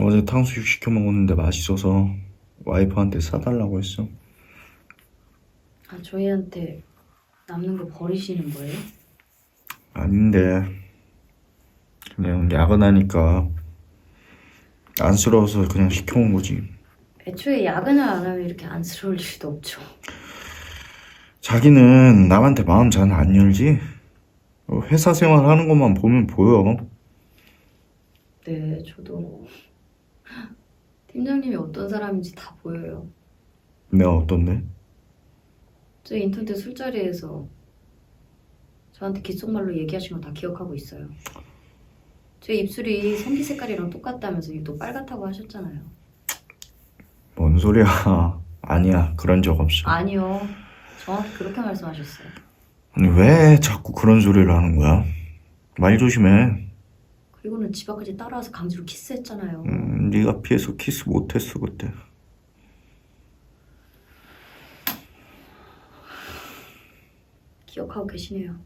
어제 탕수육 시켜 먹었는데 맛있어서 와이프한테 사달라고 했어. 아, 저희한테 남는 거 버리시는 거예요? 아닌데 그냥 야근하니까 안쓰러워서 그냥 시켜온 거지. 애초에 야근을 안 하면 이렇게 안쓰러울 일도 없죠. 자기는 남한테 마음 잘 안 열지? 어, 회사 생활 하는 것만 보면 보여. 네, 저도 팀장님이 어떤 사람인지 다 보여요. 내가 어떤데? 저 인턴 때 술자리에서 저한테 귓속말로 얘기하신 거 다 기억하고 있어요. 제 입술이 생기 색깔이랑 똑같다면서 유독 빨갛다고 하셨잖아요. 뭔 소리야? 아니야 그런 적 없어. 아니요. 저한테 그렇게 말씀하셨어요. 아니 왜 자꾸 그런 소리를 하는 거야? 말 조심해. 그리고는 집 앞까지 따라와서 강제로 키스했잖아요. 음, 네가 피해서 키스 못했어 그때. 기억하고 계시네요.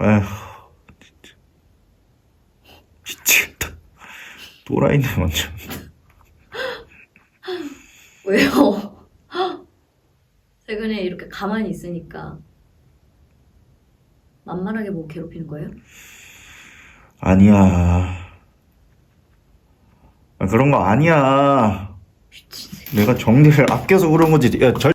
에휴 진짜 미치겠다. 또라이네 완전. 왜요? 최근에 이렇게 가만히 있으니까 만만하게 뭐 괴롭히는 거예요? 아니야. 아, 그런 거 아니야. 미친. 내가 정리를 아껴서 그런 거지. 야, 절